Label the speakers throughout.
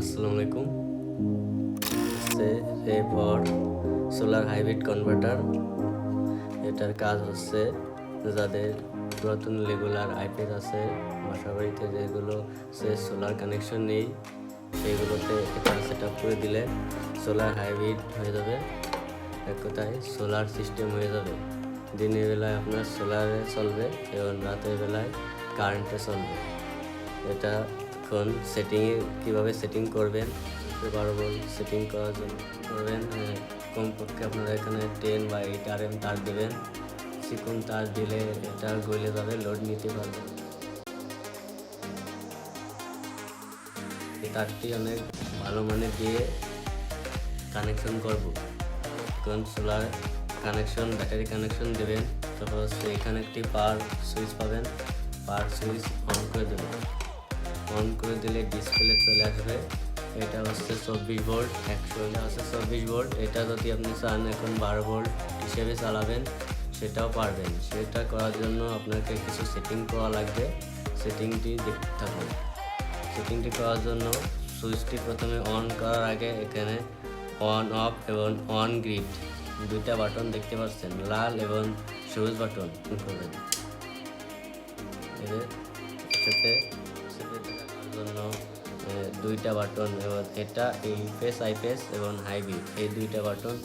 Speaker 1: আসসালামু আলাইকুম। A for solar hybrid converter এটার কাজ হচ্ছে যাদের পুরাতন রেগুলার আইপিএস আছে বাসা বাড়িতে যেগুলো সে সোলার কানেকশন নেই, সেগুলোতে এটা সেট আপ করে দিলে সোলার হাইব্রিড হয়ে যাবে। এক কথায় সোলার সিস্টেম হয়ে যাবে। দিনের বেলায় আপনার সোলারে চলবে এবং রাতের বেলায় কারেন্টে চলবে। এটা এখন সেটিংয়ে কীভাবে সেটিং করবেন? বারো সেটিং করার জন্য করবেন আহ, কমপক্ষে আপনারা এখানে টেন বা এইট আর এম তার দেবেন। চিকন তার দিলে এটা গলে যাবে লোড নিতে পারবে এই তারটি অনেক ভালো মানে দিয়ে কানেকশন করব। কারণ সোলার কানেকশন ব্যাটারি কানেকশন দেবেন। তারপর হচ্ছে এখানে একটি পাওয়ার সুইচ পাবেন। পাওয়ার সুইচ অন করে দেবেন। অন করে দিলে ডিসপ্লে চলে আসবে। এটা হচ্ছে চব্বিশ ভোল্ট, একশো এটা হচ্ছে চব্বিশ ভোল্ট। এটা যদি আপনি চান এখন বারো ভোল্ট হিসেবে চালাবেন, সেটাও পারবেন। সেটা করার জন্য আপনাকে কিছু সেটিং করা লাগবে। সেটিংটি দেখতে থাকুন। সেটিংটি করার জন্য সুইচটি প্রথমে অন করার আগে এখানে অন অফ এবং অন গ্রিড দুইটা বাটন দেখতে পাচ্ছেন। লাল এবং সবুজ বাটন করবেন। এদের সাথে জন্য দুইটা বাটন এবং এটা ইউপিএস আইপিএস এবং হাইবি এই দুইটা বাটন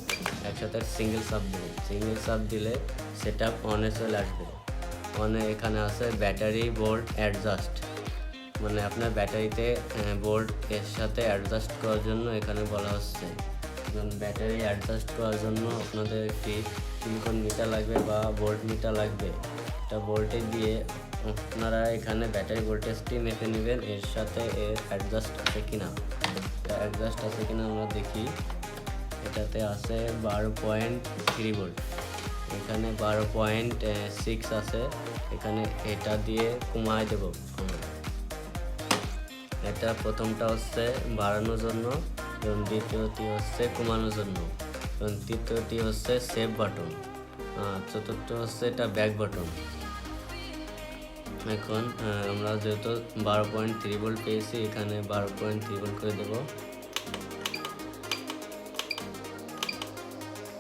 Speaker 1: একসাথে সিঙ্গেল সাব দেবেন সিঙ্গেল সাব দিলে সেটা অনে চলে আসবে। অনে এখানে আছে ব্যাটারি বোল্ট অ্যাডজাস্ট মানে আপনার ব্যাটারিতে বোল্ট এর সাথে অ্যাডজাস্ট করার জন্য এখানে বলা হচ্ছে। ব্যাটারি অ্যাডজাস্ট করার জন্য আপনাদের একটি সিলিকন মিটার লাগবে বা বোল্ট মিটার লাগবে? এটা ভোল্টেজ দিয়ে আপনারা এখানে ব্যাটারি ভোল্টেজটি মেপে নেবেন, এর সাথে এর অ্যাডজাস্ট আছে কিনা। অ্যাডজাস্ট আছে কিনা আমরা দেখি। এটাতে আছে বারো পয়েন্ট থ্রি ভোল্ট এখানে বারো পয়েন্ট সিক্স আছে। এখানে এটা দিয়ে কমায় দেবো এটা প্রথমটা হচ্ছে বাড়ানোর জন্য এবং দ্বিতীয়টি হচ্ছে কমানোর জন্য এবং তৃতীয়টি হচ্ছে সেভ বাটন চতুর্থ হচ্ছে এটা ব্যাক বাটন এখন আমরা যেহেতু বারো পয়েন্ট থ্রি ভোল্ট পেয়েছি, এখানে বারো পয়েন্ট থ্রি ভোল্ট করে দেবো।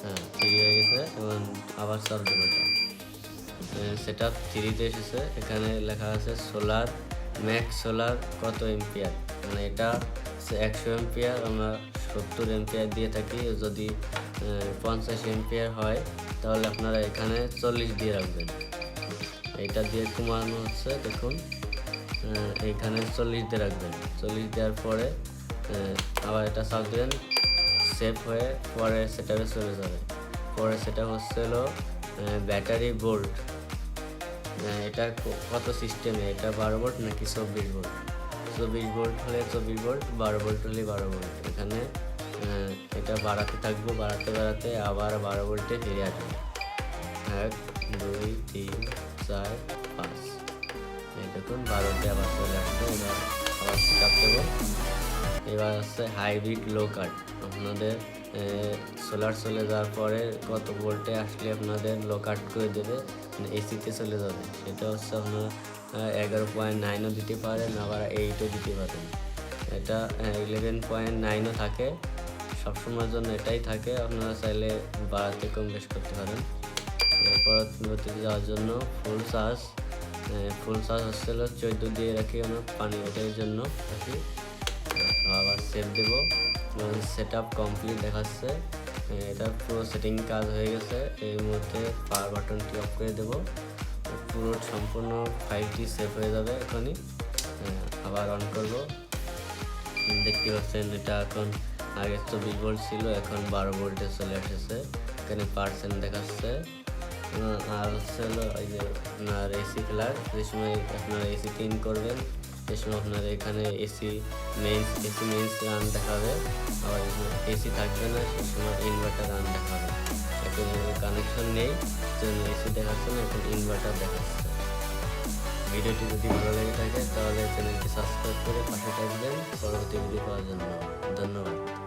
Speaker 1: হ্যাঁ এবং আবার চাপ দেবো এটা। সেটা থ্রিতে এসেছে, এখানে লেখা আছে সোলার ম্যাক্স সোলার কত এম্পিয়ার মানে এটা একশো এম্পিয়ার আমরা সত্তর এম্পিয়ার দিয়ে থাকি, যদি পঞ্চাশ এম্পিয়ার হয়, তাহলে আপনারা এখানে চল্লিশ দিয়ে রাখবেন। এটা দিয়ে কমানো হচ্ছে, দেখুন। এইখানে চল্লিশ দিয়ে রাখবেন। চল্লিশ দেওয়ার পরে আবার এটা চাপ দেবেন। সেভ হয়ে পরে সেটাকে চলে যাবে। পরে সেটা হচ্ছে হলো ব্যাটারি বোল্ট। এটা কত সিস্টেমে? এটা বারো ভোল্ট নাকি চব্বিশ ভোল্ট? চব্বিশ ভোল্ট হলে চব্বিশ ভোল্ট, বারো ভোল্ট হলে বারো ভোল্ট। এখানে এটা বাড়াতে থাকব, বাড়াতে বাড়াতে আবার বারো ভোল্টে ফিরে আসবে। এক, দুই, তিন চার পাঁচ এই দেখুন বারোতে আবার চলে আসছে এবার আবার দেবো। এবার হচ্ছে হাইব্রিড লো কাট আপনাদের সোলার চলে যাওয়ার পরে কত ভোল্টে আসলে আপনাদের লো কাট করে দেবে? এসিতে চলে যাবে। সেটা হচ্ছে আপনারা এগারো পয়েন্ট নাইনও দিতে পারেন, আবার এইটও দিতে পারেন। এটা ইলেভেন পয়েন্ট নাইনও থাকে। সবসময়ের জন্য এটাই থাকে। আপনারা চাইলে বাড়াতে কম বেশ করতে পারেন। পরবর্তীতে যাওয়ার জন্য ফুল চার্জ ফুল চার্জ হচ্ছিল চোদ্দ দিয়ে রাখি আমরা পানি ওঠার জন্য রাখি। আবার সেভ দেব। সেট আপ কমপ্লিট দেখাচ্ছে। এটা পুরো সেটিং কাজ হয়ে গেছে। এই মুহূর্তে পাওয়ার বাটনটি অফ করে দেব। পুরো সম্পূর্ণ ফাইলটি সেভ হয়ে যাবে এখনই। আবার অন করব। দেখতে পাচ্ছেন এটা এখন আগে চব্বিশ ভোল্ট ছিল, এখন বারো ভোল্টে চলে এসেছে। এখানে পার্সেন্ট দেখাচ্ছে। আর হচ্ছে হলো এই যে আপনার এসি খেলার যে সময় আপনারা এসি ক্লিন করবেন, সে সময় আপনার এখানে AC mains AC mains run দেখাবে। আবার এসি থাকবে না, সে সময় ইনভার্টার রান দেখাবে। এখন কানেকশন নেই জন্য এসি দেখাচ্ছে না এখন ইনভার্টার দেখাচ্ছে। ভিডিওটি যদি ভালো লেগে থাকে, তাহলে চ্যানেলটি সাবস্ক্রাইব করে পাশে থাকবেন। পরবর্তী ভিডিও পাওয়ার জন্য। ধন্যবাদ।